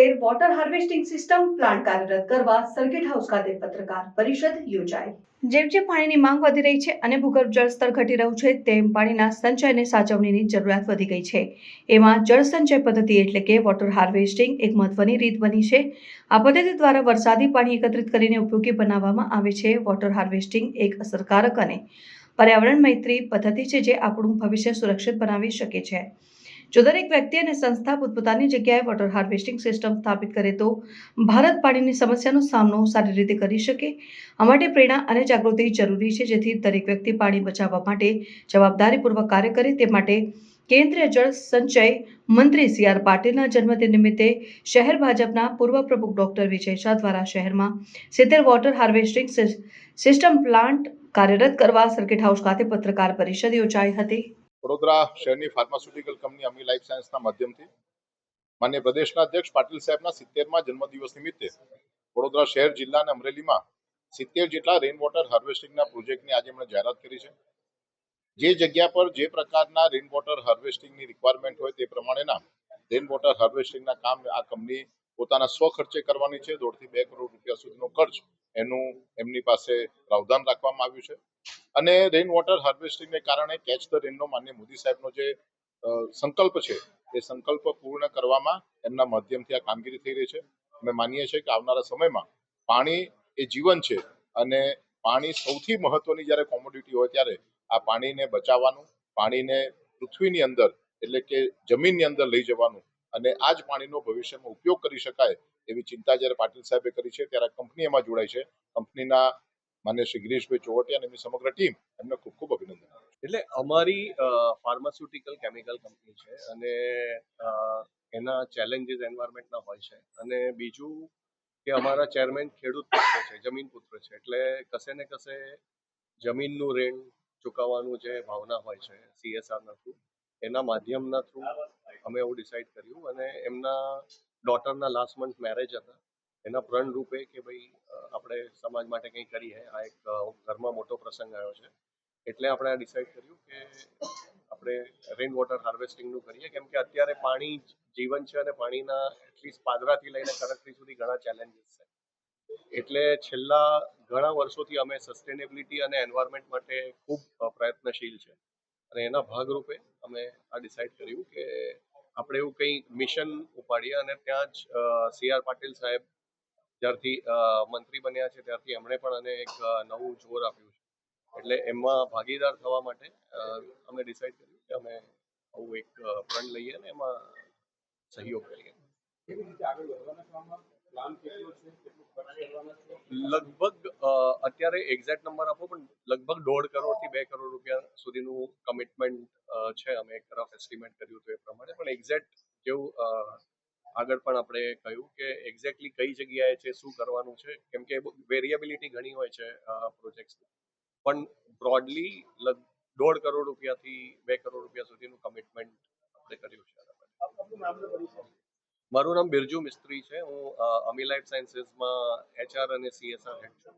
સિત્તેર water harvesting system plant કાર્યરત કરવા સર્કિટ હાઉસ ખાતે પત્રકાર પરિષદ યોજાઈ. જેમ જેમ પાણીની માંગ વધી રહી છે અને ભૂગર્ભ જળસ્તર ઘટી રહ્યું છે, તેમ પાણીના સંચય અને સાચવણીની જરૂરિયાત વધી ગઈ છે. એમાં જળ સંચય પદ્ધતિ એટલે કે વોટર હાર્વેસ્ટિંગ એક મહત્વની રીત બની છે. આ પદ્ધતિ દ્વારા વરસાદી પાણી એકત્રિત કરીને ઉપયોગી બનાવવામાં આવે છે. વોટર હાર્વેસ્ટિંગ એક અસરકારક અને પર્યાવરણ મૈત્રી પદ્ધતિ છે જે આપણું ભવિષ્ય સુરક્ષિત બનાવી શકે છે. જો દરેક વ્યક્તિ અને સંસ્થા પોતપોતાની જગ્યાએ વોટર હાર્વેસ્ટિંગ સિસ્ટમ સ્થાપિત કરે તો ભારત પાણીની સમસ્યાનો સામનો સારી રીતે કરી શકે. આ માટે પ્રેરણા અને જાગૃતિ જરૂરી છે, જેથી દરેક વ્યક્તિ પાણી બચાવવા માટે જવાબદારીપૂર્વક કાર્ય કરે. તે માટે કેન્દ્રીય જળ સંચય મંત્રી સી આર પાટીલના જન્મદિન નિમિત્તે શહેર ભાજપના પૂર્વ પ્રમુખ ડોક્ટર વિજય શાહ દ્વારા શહેરમાં સિત્તેર વોટર હાર્વેસ્ટિંગ સિસ- સિસ્ટમ પ્લાન્ટ કાર્યરત કરવા સર્કિટ હાઉસ ખાતે પત્રકાર પરિષદ યોજાઈ હતી. વડોદરા શહેરની ફાર્માસ્યુટિકલ કંપની અમી લાઈફ સાયન્સના માધ્યમથી માન્ય પ્રદેશના અધ્યક્ષ પાટીલ સાહેબના સિત્તેરમાં જન્મદિવસ નિમિત્તે વડોદરા શહેર, જિલ્લા અને અમરેલીમાં સિત્તેર જેટલા રેઇન વોટર હાર્વેસ્ટિંગના પ્રોજેક્ટની આજે એમણે જાહેરાત કરી છે. જે જગ્યા પર જે પ્રકારના રેઇન વોટર હાર્વેસ્ટિંગની રિક્વાયરમેન્ટ હોય તે પ્રમાણેના રેઇન વોટર હાર્વેસ્ટિંગના કામ આ કંપની પોતાના સ્વ ખર્ચે કરવાની છે. દોઢથી બે કરોડ રૂપિયા સુધીનો ખર્ચ એનું એમની પાસે પ્રાવધાન રાખવામાં આવ્યું છે. અને રેઇન વોટર હાર્વેસ્ટિંગને કારણે કેચ ધ રેનનો માન્ય મોદી સાહેબનો જે સંકલ્પ છે, એ સંકલ્પ પૂર્ણ કરવામાં એમના માધ્યમથી આ કામગીરી થઈ રહી છે. અમે માનીએ છીએ કે આવનારા સમયમાં પાણી એ જીવન છે અને પાણી સૌથી મહત્વની જ્યારે કોમોડિટી હોય ત્યારે આ પાણીને બચાવવાનું, પાણીને પૃથ્વીની અંદર એટલે કે જમીનની અંદર લઈ જવાનું અને આ જ પાણીનો ભવિષ્યમાં ઉપયોગ કરી શકાય એવી ચિંતા જ્યારે પાટીલ સાહેબે કરી છે ત્યારે કંપની એમાં જોડાય છે. કંપનીના માન્ય શ્રી ગિરીશભાઈ ચોવટિયા અને સમગ્ર ટીમ એમને ખૂબ ખૂબ અભિનંદન એટલે અમારી ફાર્માસ્યુટિકલ કેમિકલ કંપની છે અને એના ચેલેન્જીસ એન્વાયરમેન્ટના હોય છે. અને બીજું કે અમારા ચેરમેન ખેડૂત પુત્ર છે, જમીન પુત્ર છે. એટલે કશે ને કશે જમીનનું ઋણ ચૂકવવાનું જે ભાવના હોય છે સીએસઆરના થ્રુ એના માધ્યમના થ્રુ અમે એવું ડિસાઇડ કર્યું. અને એમના ડોટરના લાસ્ટ મંથ મેરેજ હતા. એના પ્રણ રૂપે કે ભાઈ આપણે સમાજ માટે કંઈ કરીએ, આ એક ઘરમાં મોટો પ્રસંગ આવ્યો છે. એટલે આપણે આ ડિસાઈડ કર્યું કે આપણે રેઇન વોટર હાર્વેસ્ટિંગનું કરીએ, કેમ કે અત્યારે પાણી જીવન છે અને પાણીના એટલીસ્ટ પાદરાથી લઈને કરકરી સુધી ઘણા ચેલેન્જીસ છે. એટલે છેલ્લા ઘણા વર્ષોથી અમે સસ્ટેનેબિલિટી અને એન્વાયરમેન્ટ માટે ખૂબ પ્રયત્નશીલ છે. અને એના ભાગરૂપે અમે આ ડિસાઈડ કર્યું કે આપણે એવું કંઈ મિશન ઉપાડીએ અને ત્યાં જ સી આર પાટીલ સાહેબ જ્યારથી મંત્રી બન્યા છે ત્યારથી એમણે પણ આને એક નવું જોર આપ્યું છે. એટલે એમાં ભાગીદાર થવા માટે અમે ડિસાઈડ કર્યું કે અમે આવું એક અ, લઈએ અને એમાં સહયોગ કરીએ. લગભગ અત્યારે એક્ઝેક્ટ નંબર આપો પણ લગભગ દોઢ કરોડથી બે કરોડ રૂપિયા સુધીનું કમિટમેન્ટ છે. અમે એક તરફ એસ્ટિમેટ કર્યું હતું એ પ્રમાણે પણ એક્ઝેક્ટ જેવું આગળ પણ આપણે કહ્યું કે એક્ઝેક્ટલી કઈ જગ્યાએ છે શું કરવાનું છે કેમ કે વેરિયેબિલિટી ઘણી હોય છે પ્રોજેક્ટ્સ પણ બ્રોડલી દોઢ કરોડ રૂપિયાથી બે કરોડ રૂપિયા સુધીનું કમિટમેન્ટ આપણે કર્યું છે મારું નામ બિરજુ મિસ્ત્રી છે. હું અ, અમી લાઈફ સાયન્સીસમાં એચઆર અને સીએસઆર હેડ છું.